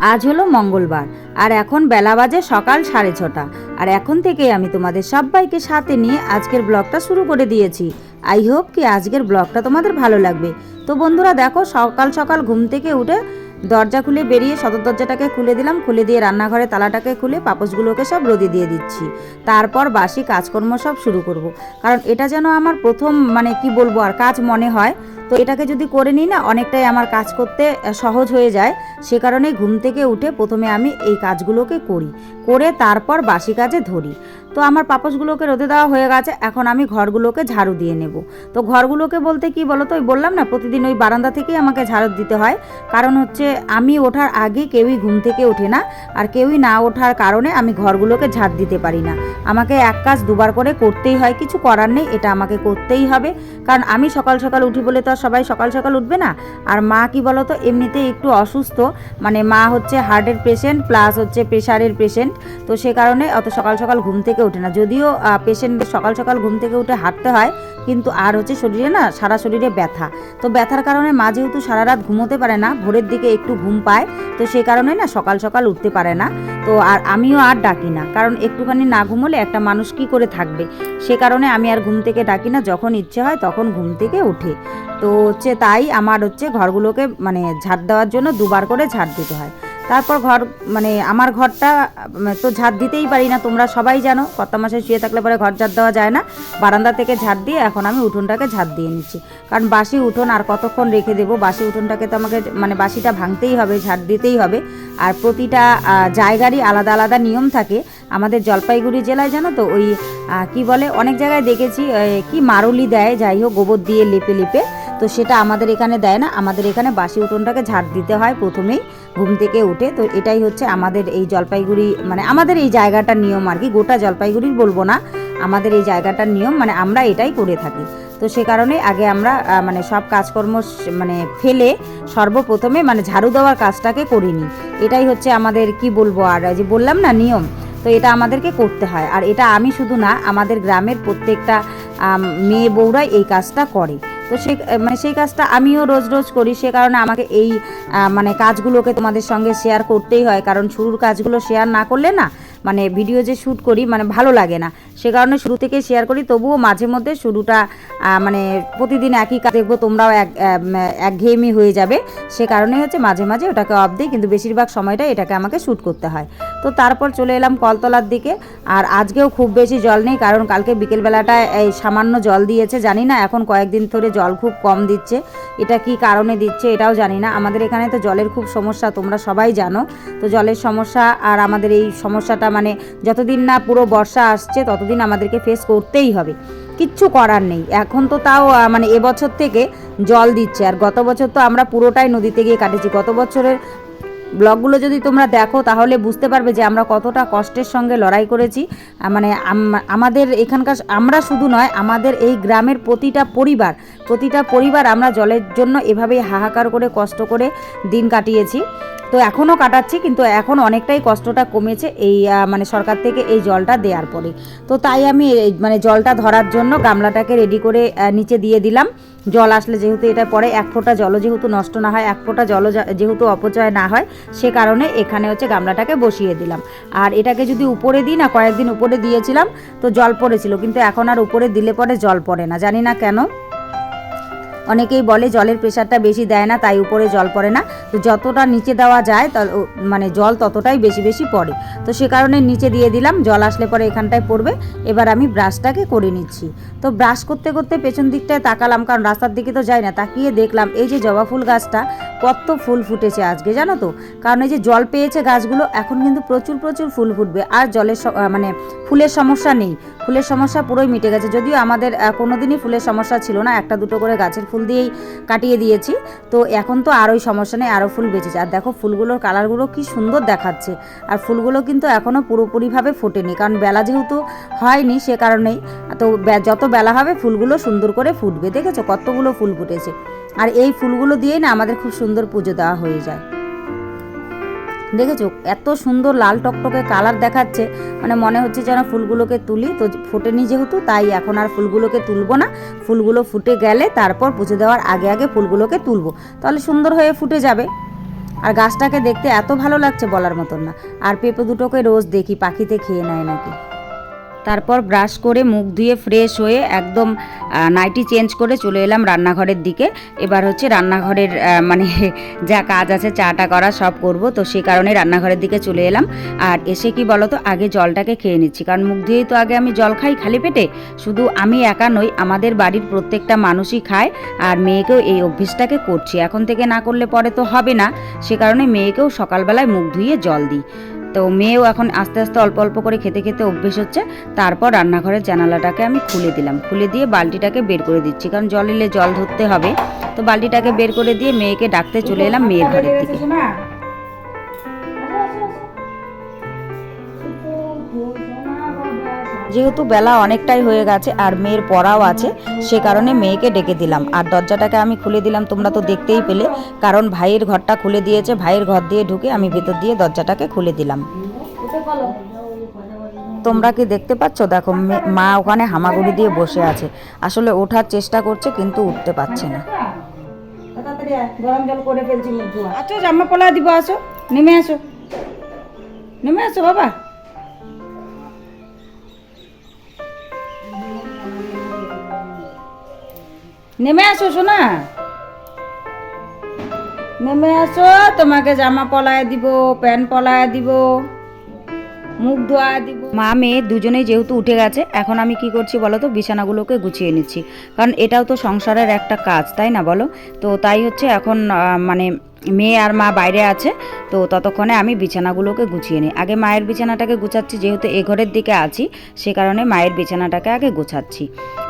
আজ হলো মঙ্গলবার, আর এখন বেলা বাজে সকাল সাড়ে ছটা। আর এখন থেকেই আমি তোমাদের সবাইকে সাথে নিয়ে আজকের ব্লগটা শুরু করে দিয়েছি। আই হোপ কি আজকের ব্লগটা তোমাদের ভালো লাগবে। তো বন্ধুরা দেখো, সকাল সকাল ঘুম থেকে উঠে দরজা খুলে বেরিয়ে সদর দরজাটাকে খুলে দিলাম। খুলে দিয়ে রান্নাঘরে তালাটাকে খুলে পাপোশগুলোকে সব রোদে দিয়ে দিচ্ছি। তারপর বাসি কাজকর্ম সব শুরু করব। কারণ এটা যেন আমার প্রথম মানে কি বলব, আর কাজ মনে হয়। তো এটাকে যদি করে নিই না, অনেকটাই আমার কাজ করতে সহজ হয়ে যায়। সে কারণে ঘুম থেকে উঠে প্রথমে আমি এই কাজগুলোকে করি। করে তারপর বাসি কাজে ধরি। তো আমার পাপোশগুলোকে রোদে দেওয়া হয়ে গেছে, এখন আমি ঘরগুলোকে ঝাড়ু দিয়ে নেব। তো ঘরগুলোকে বলতে কি বলো তো ওই বললাম না, প্রতিদিন ওই বারান্দা থেকেই আমাকে ঝাড়ু দিতে হয়। কারণ হচ্ছে আমি ওঠার আগে কেউই ঘুম থেকে ওঠে না, আর কেউই না ওঠার কারণে আমি ঘরগুলোকে ঝাড় দিতে পারি না। আমাকে এক কাজ দুবার করে করতেই হয়, কিছু করার নেই, এটা আমাকে করতেই হবে। কারণ আমি সকাল সকাল উঠি বলে তো আর সবাই সকাল সকাল উঠবে না? আর মা কি বলো তো এমনিতেই একটু অসুস্থ। মানে মা হচ্ছে হার্টের পেশেন্ট প্লাস হচ্ছে প্রেশারের পেশেন্ট তো সে কারণে অত সকাল সকাল ঘুম থেকে ওঠে না। যদিও পেশেন্ট সকাল সকাল ঘুম থেকে উঠে হাঁটতে হয়, কিন্তু আর হচ্ছে শরীরে না, সারা শরীরে ব্যথা। তো ব্যথার কারণে মা যেহেতু সারা রাত ঘুমোতে পারে না, ভোরের দিকে একটু ঘুম পায়, তো সে কারণে না সকাল সকাল উঠতে পারে না। তো আর আমিও আর ডাকি না। কারণ একটুখানি না ঘুমোলে একটা মানুষ কি করে থাকবে? সে কারণে আমি আর ঘুম থেকে ডাকি না। যখন ইচ্ছে হয় তখন ঘুম থেকে উঠে। তো হচ্ছে তাই আমার হচ্ছে ঘরগুলোকে মানে ঝাড় দেওয়ার জন্য দুবার করে ঝাড় দিতে হয়। তারপর ঘর মানে আমার ঘরটা, তো ঝাড় দিতেই পারি না, তোমরা সবাই জানো কত মাসে শুয়ে থাকলে পরে ঘর ঝাড় দেওয়া যায় না। বারান্দা থেকে ঝাড় দিয়ে এখন আমি উঠোনটাকে ঝাড় দিয়ে নিচ্ছি। কারণ বাসি উঠোন আর কতক্ষণ রেখে দেবো? বাসি উঠোনটাকে তো আমাকে মানে বাসিটা ভাঙতেই হবে ঝাড় দিতেই হবে। আর প্রতিটা জায়গারই আলাদা আলাদা নিয়ম থাকে। আমাদের জলপাইগুড়ি জেলায় জানো তো, ওই কি বলে? অনেক জায়গায় দেখেছি কি মারুলি দেয়, যাই হোক গোবর দিয়ে লেপে লেপে। তো সেটা আমাদের এখানে দেয় না। আমাদের এখানে বাসি উঠোনটাকে ঝাড় দিতে হয় প্রথমেই ঘুম থেকে উঠে। তো এটাই হচ্ছে আমাদের এই জলপাইগুড়ি মানে আমাদের এই জায়গাটার নিয়ম আর কি। গোটা জলপাইগুড়ির বলব না। আমাদের এই জায়গাটার নিয়ম মানে আমরা এটাই করে থাকি। তো সে কারণে আগে আমরা মানে সব কাজকর্ম মানে ফেলে সর্বপ্রথমে মানে ঝাড়ু দেওয়ার কাজটাকে করে নিই এটাই হচ্ছে আমাদের কি বলব আর যে বললাম না, নিয়ম। তো এটা আমাদেরকে করতে হয়। আর এটা আমি শুধু না, আমাদের গ্রামের প্রত্যেকটা মেয়ে বউরাই এই কাজটা করে। তো সে মানে সেই কাজটা আমিও রোজ রোজ করি, সে কারণে আমাকে এই মানে কাজগুলোকে তোমাদের সঙ্গে শেয়ার করতেই হয়। কারণ শুরুর কাজগুলো শেয়ার না করলে না মানে ভিডিও যে শ্যুট করি মানে ভালো লাগে না। সে কারণে শুরু থেকে শেয়ার করি, তবুও মাঝে মধ্যে শুরুটা মানে প্রতিদিন একই কাজ দেখব, তোমরাও এক একঘেয়েমি হয়ে যাবে। সে কারণে হচ্ছে মাঝে মাঝে ওটাকে অফ দিই, কিন্তু বেশিরভাগ সময়টা এটাকে আমাকে শ্যুট করতে হয়। তো তারপর চলে এলাম কলতলার দিকে, আর আজকেও খুব বেশি জল নেই, কারণ কালকে বিকেলবেলাটায় এই সামান্য জল দিয়েছে, জানি না, এখন কয়েকদিন ধরে জল খুব কম দিচ্ছে। এটা কি কারণে দিচ্ছে, এটাও জানি না। আমাদের এখানে তো জলের খুব সমস্যা, তোমরা সবাই জানো। তো জলের সমস্যা আর আমাদের এই সমস্যাটা মানে যতদিন না পুরো বর্ষা আসছে, ততদিন আমাদেরকে ফেস করতেই হবে। কিচ্ছু করার নেই। এখন তো তাও মানে এবছর থেকে জল দিচ্ছে। আর গত বছর তো আমরা পুরোটাই নদীতে গিয়ে কাটেছি। গত বছরের ব্লগগুলো যদি তোমরা দেখো, তাহলে বুঝতে পারবে যে আমরা কতটা কষ্টের সঙ্গে লড়াই করেছি। মানে আমাদের এখানকার, আমরা শুধু নয়, আমাদের এই গ্রামের প্রতিটা পরিবার প্রতিটা পরিবার আমরা জলের জন্য এভাবেই হাহাকার করে, কষ্ট করে দিন কাটিয়েছি। তো এখনও কাটাচ্ছি, কিন্তু এখন অনেকটাই কষ্টটা কমেছে এই মানে সরকার থেকে এই জলটা দেওয়ার পরে। তো তাই আমি মানে জলটা ধরার জন্য গামলাটাকে রেডি করে নিচে দিয়ে দিলাম। জল আসলে যেহেতু এটা পরে এক ফোঁটা জলও যেহেতু নষ্ট না হয়, এক ফোঁটা জল যেহেতু অপচয় না হয়, সে কারণে এখানে হচ্ছে গামলাটাকে বসিয়ে দিলাম। আর এটাকে যদি উপরে দিই না, কয়েকদিন উপরে দিয়েছিলাম, তো জল পড়েছিল, কিন্তু এখন আর উপরে দিলে পরে জল পড়ে না, জানি না কেন। অনেকেই বলে জলের প্রেশারটা বেশি দেয় না, তাই উপরে জল পড়ে না। তো যতটা নিচে দেওয়া যায় মানে জল ততটাই বেশি বেশি পড়ে। তো সে কারণে নিচে দিয়ে দিলাম, জল আসলে পরে এখানটায় পড়বে। এবার আমি ব্রাশটাকে করে নিচ্ছি। তো ব্রাশ করতে করতে পেছন দিকটায় তাকালাম, কারণ রাস্তার দিকে তো যাই না, তাকিয়ে দেখলাম এই যে জবা ফুল গাছটা, কত ফুল ফুটেছে আজকে, জানো তো? কারণ এই যে জল পেয়েছে গাছগুলো, এখন কিন্তু প্রচুর প্রচুর ফুল ফুটবে। আর জলের মানে ফুলের সমস্যা নেই। ফুলের সমস্যা পুরোই মিটে গেছে। যদিও আমাদের কোনোদিনই ফুলের সমস্যা ছিল না, একটা দুটো করে গাছের ফুল ফুল দিয়েই কাটিয়ে দিয়েছি। তো এখন তো আরোই সমস্যা নেই আরও ফুল বেঁচেছে। আর দেখো ফুলগুলোর কালারগুলো কি সুন্দর দেখাচ্ছে। আর ফুলগুলো কিন্তু এখনও পুরোপুরিভাবে ফোটেনি, কারণ বেলা যেহেতু হয়নি সে কারণেই। তো যত বেলা হবে ফুলগুলো সুন্দর করে ফুটবে, দেখেছ? কতগুলো ফুল ফুটেছে। আর এই ফুলগুলো দিয়েই না আমাদের খুব সুন্দর পুজো দেওয়া হয়ে যায়। দেখেছ? এত সুন্দর লাল টকটকে কালার দেখাচ্ছে। মানে মনে হচ্ছে যেন ফুলগুলোকে তুলি। তো ফোটেনি যেহেতু, তাই এখন আর ফুলগুলোকে তুলবো না। ফুলগুলো ফুটে গেলে তারপর পুজো দেওয়ার আগে আগে ফুলগুলোকে তুলবো। তাহলে সুন্দর হয়ে ফুটে যাবে। আর গাছটাকে দেখতে এত ভালো লাগছে বলার মতন না। আর পেঁপে দুটোকে রোজ দেখি, পাখিতে খেয়ে নেয় নাকি। তারপর ব্রাশ করে মুখ ধুয়ে ফ্রেশ হয়ে একদম নাইটি চেঞ্জ করে চলে এলাম রান্নাঘরের দিকে। এবার হচ্ছে রান্নাঘরের মানে যা কাজ আছে, চাটা করা সব করব। তো সেই কারণে রান্নাঘরের দিকে চলে এলাম। আর এসে কি বলতো, আগে জলটাকে খেয়ে নিচ্ছি। কারণ মুখ ধুয়েই তো আগে আমি জল খাই খালি পেটে। শুধু আমি একা নই, আমাদের বাড়ির প্রত্যেকটা মানুষই খায়। আর মেয়েকেও এই অভ্যেসটাকে করছি। এখন থেকে না করলে পরে তো হবে না। সে কারণে মেয়েকেও সকালবেলায় মুখ ধুয়ে জল দিই। তো মেয়েও এখন আস্তে আস্তে অল্প অল্প করে খেতে খেতে অভ্যেস হচ্ছে। তারপর রান্নাঘরের জানালাটাকে আমি খুলে দিলাম। খুলে দিয়ে বালতিটাকে বের করে দিচ্ছি, কারণ জল এলে জল ধরতে হবে। তো বালতিটাকে বের করে দিয়ে মেয়েকে ডাকতে চলে এলাম মেয়ের ঘরের দিকে। যেহেতু বেলা অনেকটাই হয়ে গেছে আর মেয়ের পড়াও আছে, সে কারণে মেয়েকে ডেকে দিলাম। আর দরজাটাকে আমি খুলে দিলাম, তোমরা তো দেখতেই পেলে। কারণ ভাইয়ের ঘরটা খুলে দিয়েছে, ভাইয়ের ঘর দিয়ে ঢুকে আমি ভেতর দিয়ে দরজাটাকে খুলে দিলাম। তোমরা কি দেখতে পাচ্ছ? দেখো, মে- ওখানে হামাগুড়ি দিয়ে বসে আছে। আসলে ওঠার চেষ্টা করছে, কিন্তু উঠতে পারছে না। আচ্ছা জামা পলা দিব, আসো। নেমে আসো। নেমে আসো, বাবা। নেমে আসো শোনা নেমে আসো, তোমাকে জামা পলায় দিব, প্যান্ট পলায় দিব, মুখ ধোয়া দিব। মা, মেয়ে দুজনেই যেহেতু উঠে গেছে, এখন আমি কি করছি বলো তো? বিছানাগুলোকে গুছিয়ে নিচ্ছি। কারণ এটাও তো সংসারের একটা কাজ, তাই না বলো? তো তাই হচ্ছে এখন মানে মেয়ে আর মা বাইরে আছে, তো ততক্ষণে আমি বিছানাগুলোকে গুছিয়ে নিই। আগে মায়ের বিছানাটাকে গুছাচ্ছি, যেহেতু এ ঘরের দিকে আছি, সে কারণে মায়ের বিছানাটাকে আগে গোছাচ্ছি।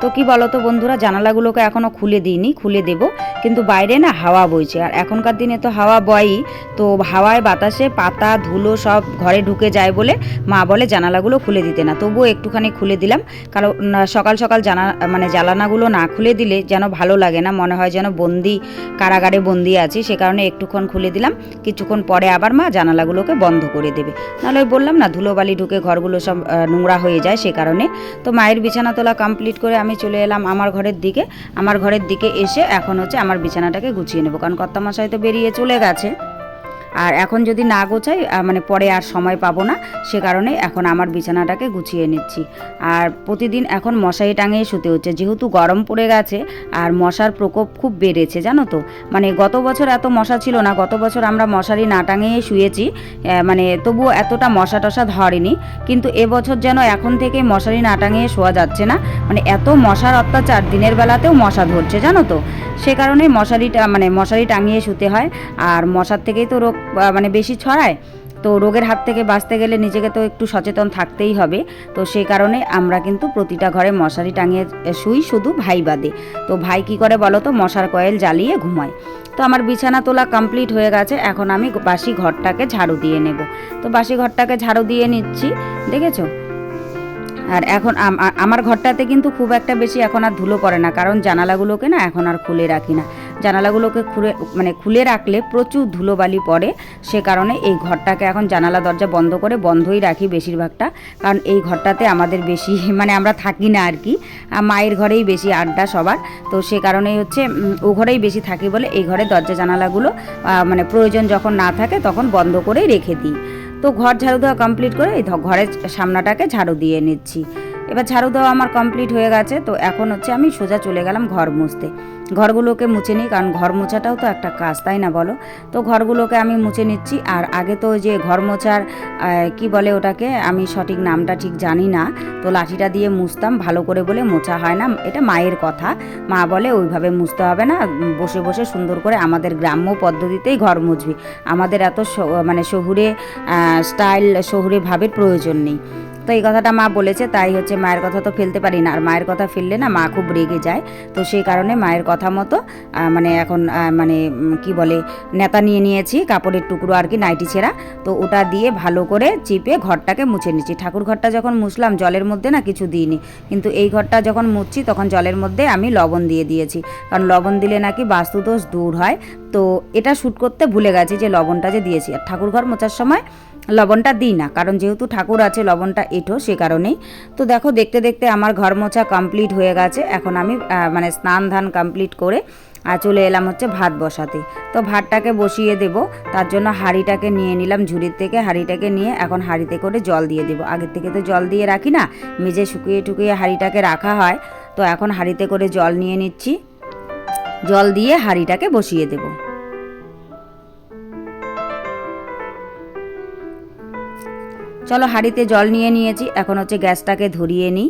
তো কি বলো তো বন্ধুরা, জানালাগুলোকে এখনও খুলে দিইনি, খুলে দেব। কিন্তু বাইরে না হাওয়া বইছে। আর এখনকার দিনে তো হাওয়া বয়ই তো হাওয়ায় বাতাসে পাতা, ধুলো সব ঘরে ঢুকে যায় বলে মা বলে জানালাগুলো খুলে দিতে না। তবুও একটুখানি খুলে দিলাম। কারণ সকাল সকাল জানা মানে জানালাগুলো না খুলে দিলে যেন ভালো লাগে না। মনে হয় যেন বন্দি, কারাগারে বন্দি আছি। সে কারণে একটুক্ষণ খুলে দিলাম। কিছুক্ষণ পরে আবার মা জানালাগুলোকে বন্ধ করে দেবে। নাহলে বললাম না ধুলোবালি ঢুকে ঘরগুলো সব নোংরা হয়ে যায় সে কারণে। তো মায়ের বিছানা তোলা কমপ্লিট করে আমি চলে এলাম আমার ঘরের দিকে। আমার ঘরের দিকে এসে এখন হচ্ছে আমার বিছানাটাকে গুছিয়ে নেব। কারণ কর্তামশাই তো বেরিয়ে চলে গেছে। আর এখন যদি না গোছাই মানে পরে আর সময় পাবো না, সে কারণে এখন আমার বিছানাটাকে গুছিয়ে নিচ্ছি। আর প্রতিদিন এখন মশারি টাঙিয়ে শুতে হচ্ছে। যেহেতু গরম পড়ে গেছে আর মশার প্রকোপ খুব বেড়েছে, জানো তো? মানে গত বছর এত মশা ছিল না, গত বছর আমরা মশারি না টাঙিয়ে শুয়েছি মানে তবুও এতটা মশা টশা ধরেনি। কিন্তু এবছর যেন এখন থেকে মশারি না টাঙিয়ে শোয়া যাচ্ছে না মানে এত মশার অত্যাচার, দিনের বেলাতেও মশা ধরছে, জানো তো? সে কারণে মশারিটা মানে মশারি টাঙিয়ে শুতে হয়। আর মশার থেকেই তো রোগ মানে বেশি ছড়ায়, তো রোগের হাত থেকে বাঁচতে গেলে নিজেকে তো একটু সচেতন থাকতেই হবে। তো সেই কারণে আমরা কিন্তু প্রতিটা ঘরে মশারি টাঙিয়ে শুই, শুধু ভাই বাদে। তো ভাই কি করে বলো তো, মশার কয়েল জ্বালিয়ে ঘুমায়। তো আমার বিছানা তোলা কমপ্লিট হয়ে গেছে, এখন আমি বাসি ঘরটাকে ঝাড়ু দিয়ে নেব। তো বাসি ঘরটাকে ঝাড়ু দিয়ে নিচ্ছি, দেখেছ? আর এখন আমার ঘরটাতে কিন্তু খুব একটা বেশি এখন আর ধুলো পড়ে না, কারণ জানালাগুলোকে না এখন আর খুলে রাখি না। জানালাগুলোকে খুলে মানে খুলে রাখলে প্রচুর ধুলোবালি পড়ে, সে কারণে এই ঘরটাকে এখন জানালা দরজা বন্ধ করে বন্ধই রাখি বেশিরভাগটা, কারণ এই ঘরটাতে আমাদের বেশি মানে আমরা থাকি না আর কি। মায়ের ঘরেই বেশি আড্ডা সবার, তো সে কারণেই হচ্ছে ও ঘরেই বেশি থাকি বলে এই ঘরে দরজা জানালাগুলো মানে প্রয়োজন যখন না থাকে তখন বন্ধ করেই রেখে দিই। তো ঘর ঝাড়ু দেওয়া কমপ্লিট করে এই ঘরের সামনাটাকে ঝাড়ু দিয়ে নিচ্ছি। এবার ঝাড়ু দেওয়া আমার কমপ্লিট হয়ে গেছে, তো এখন হচ্ছে আমি সোজা চলে গেলাম ঘর মুছতে। ঘরগুলোকে মুছে নিই, কারণ ঘর মোছাটাও তো একটা কাজ, তাই না বলো? তো ঘরগুলোকে আমি মুছে নিচ্ছি, আর আগে তো যে ঘর মোছার কি বলে ওটাকে, আমি সঠিক নামটা ঠিক জানি না, তো লাঠিটা দিয়ে মুছতাম, ভালো করে বলে মোছা হয় না, এটা মায়ের কথা। মা বলে ওইভাবে মুছতে হবে না, বসে বসে সুন্দর করে আমাদের গ্রাম্য পদ্ধতিতেই ঘর মুছবি। আমাদের এত মানে শহুরে স্টাইল শহুরে ভাবের প্রয়োজন নেই। তো এই কথাটা মা বলেছে, তাই হচ্ছে মায়ের কথা তো ফেলতে পারি না। আর মায়ের কথা ফেললে না মা খুব রেগে যায়। তো সেই কারণে মায়ের কথা মতো মানে এখন মানে কি বলে, নেতা নিয়ে নিয়েছি, কাপড়ের টুকরো আর কি, নাইটি ছেঁড়া। তো ওটা দিয়ে ভালো করে চিপে ঘরটাকে মুছে নিচ্ছি। ঠাকুর ঘরটা যখন মুছলাম, জলের মধ্যে না কিছু দিইনি। কিন্তু এই ঘরটা যখন মুছছি, তখন জলের মধ্যে আমি লবণ দিয়ে দিয়েছি। কারণ লবণ দিলে নাকি বাস্তুদোষ দূর হয়। তো এটা শ্যুট করতে ভুলে গেছি যে লবণটা যে দিয়েছি। আর ঠাকুর ঘর মোছার সময় লবণটা দিই না, কারণ যেহেতু ঠাকুর আছে, লবণটা এঁটো সে কারণেই। তো দেখো, দেখতে দেখতে আমার ঘর মোছা কমপ্লিট হয়ে গেছে। এখন আমি মানে স্নান ধান কমপ্লিট করে আর চলে এলাম হচ্ছে ভাত বসাতে। তো ভাতটাকে বসিয়ে দেব, তার জন্য হাঁড়িটাকে নিয়ে নিলাম ঝুড়ির থেকে, হাঁড়িটাকে নিয়ে এখন হাঁড়িতে করে জল দিয়ে দেবো। আগের থেকে তো জল দিয়ে রাখি না মেজে শুকিয়ে টুকিয়ে হাঁড়িটাকে রাখা হয়। তো এখন হাঁড়িতে করে জল নিয়ে নিচ্ছি। জল দিয়ে হাঁড়িটাকে বসিয়ে দেবো। চলো হাঁড়িতে জল নিয়ে নিয়েছি এখন হচ্ছে গ্যাসটাকে ধরিয়ে নিই।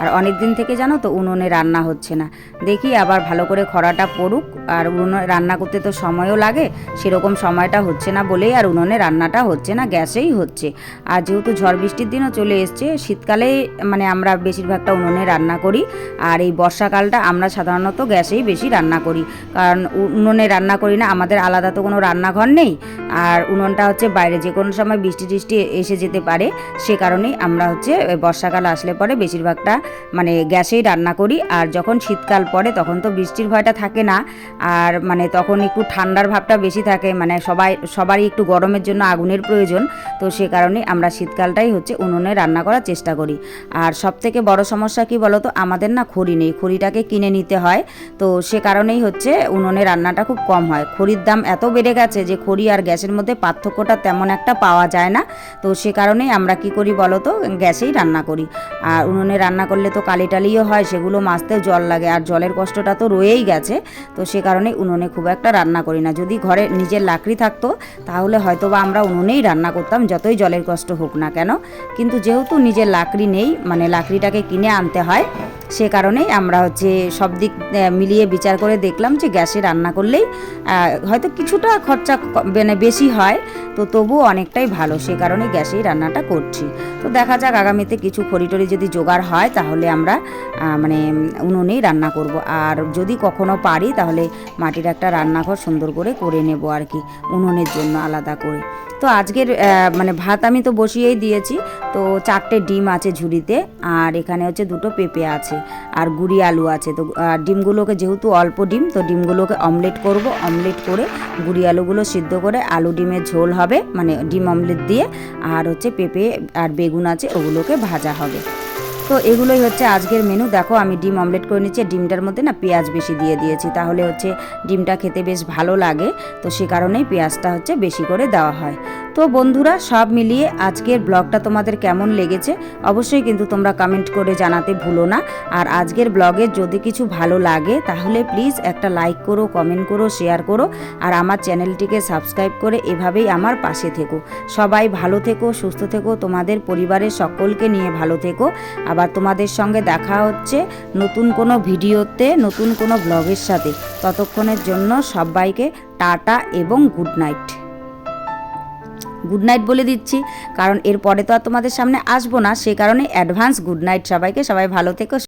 আর অনেক দিন থেকে জানো তো উনুনে রান্না হচ্ছে না। দেখি আবার ভালো করে খরাটা পড়ুক, আর উনুনে রান্না করতে তো সময়ও লাগে, সেরকম সময়টা হচ্ছে না বলেই আর উনুনে রান্নাটা হচ্ছে না, গ্যাসেই হচ্ছে। আর যেহেতু ঝড় বৃষ্টির দিনও চলে এসছে, শীতকালে মানে আমরা বেশিরভাগটা উনুনে রান্না করি, আর এই বর্ষাকালটা আমরা সাধারণত গ্যাসেই বেশি রান্না করি। কারণ উনুনে রান্না করি না, আমাদের আলাদা তো কোনো রান্নাঘর নেই, আর উনুনটা হচ্ছে বাইরে যে কোনো সময় বৃষ্টি টিষ্টি এসে যেতে পারে, সে কারণেই আমরা হচ্ছে বর্ষাকাল আসলে পরে বেশিরভাগটা মানে গ্যাসেই রান্না করি। আর যখন শীতকাল পড়ে তখন তো বৃষ্টির ভয়টা থাকে না। আর মানে তখন একটু ঠান্ডার ভাবটা বেশি থাকে। মানে সবাই, সবারই একটু গরমের জন্য আগুনের প্রয়োজন। তো সে কারণে আমরা শীতকালটাই হচ্ছে উনুনে রান্না করার চেষ্টা করি। আর সব থেকে বড় সমস্যা কি বলো তো আমাদের না খড়ি নেই। খড়িটাকে কিনে নিতে হয়। তো সে কারণেই হচ্ছে উনুনে রান্নাটা খুব কম হয়। খড়ির দাম এত বেড়ে গেছে যে খড়ি আর গ্যাসের মধ্যে পার্থক্যটা তেমন একটা পাওয়া যায় না। তো সে কারণেই আমরা কি করি বলো তো গ্যাসেই রান্না করি। আর উনুনে রান্না করলে তো কালি টালিও হয়, সেগুলো মাছতেও জল লাগে। আর জলের কষ্টটা তো রয়েই গেছে। তো সে কারণে উনুনে খুব একটা রান্না করি না। যদি ঘরে নিজের লাকড়ি থাকতো, তাহলে হয়তো বা আমরা উনুনেই রান্না করতাম, যতই জলের কষ্ট হোক না কেন। কিন্তু যেহেতু নিজের লাকড়ি নেই মানে লাকড়িটাকে কিনে আনতে হয় সে কারণেই আমরা হচ্ছে সব দিক মিলিয়ে বিচার করে দেখলাম যে গ্যাসে রান্না করলেই হয়তো কিছুটা খরচা মানে বেশি হয়, তো তবুও অনেকটাই ভালো, সে কারণে গ্যাসেই রান্নাটা করছি। তো দেখা যাক আগামীতে কিছু খড়ি টড়ি যদি জোগাড় হয়, তাহলে আমরা মানে উনুনেই রান্না করব। আর যদি কখনো পারি, তাহলে মাটির একটা রান্নাঘর সুন্দর করে করে নেব আর কি, উনুনের জন্য আলাদা করে। তো আজকের মানে ভাত আমি তো বসিয়েই দিয়েছি, তো চারটে ডিম আছে ঝুড়িতে, আর এখানে হচ্ছে দুটো পেঁপে আছে। আর গুড়ি আলু আছে। তো, আর ডিমগুলোকে যেহেতু অল্প ডিম, তো ডিমগুলোকে অমলেট করব। অমলেট করে গুড়ি আলুগুলো সিদ্ধ করে আলু ডিমের ঝোল হবে মানে ডিম অমলেট দিয়ে। আর হচ্ছে পেঁপে আর বেগুন আছে, ওগুলোকে ভাজা হবে। তো এগুলোই হচ্ছে আজকের মেনু দেখো, আমি ডিম অমলেট করে নিচ্ছি। ডিমটার মধ্যে না পেঁয়াজ বেশি দিয়ে দিয়েছি। তাহলে হচ্ছে ডিমটা খেতে বেশ ভালো লাগে। তো সে কারণেই পেঁয়াজটা হচ্ছে বেশি করে দেওয়া হয়। তো বন্ধুরা, সব মিলিয়ে আজকের ব্লগটা তোমাদের কেমন লেগেছে? অবশ্যই কিন্তু তোমরা কমেন্ট করে জানাতে ভুলো না। আর আজকের ব্লগে যদি কিছু ভালো লাগে, তাহলে প্লিজ একটা লাইক করো কমেন্ট করো শেয়ার করো। আর আমার চ্যানেলটিকে সাবস্ক্রাইব করে এভাবেই আমার পাশে থেকো। সবাই ভালো থেকো, সুস্থ থেকো। তোমাদের পরিবারের সকলকে নিয়ে ভালো থেকো। আবার তোমাদের সঙ্গে দেখা হচ্ছে নতুন কোনো ভিডিওতে, নতুন কোনো ব্লগের সাথে। ততক্ষণের জন্য সবাইকে টাটা এবং গুড নাইট। গুড নাইট বলে দিচ্ছি, কারণ এরপরে তো আর তোমাদের সামনে আসব না, সে কারণে অ্যাডভান্স গুড নাইট সবাইকে। সবাই ভালো থেকো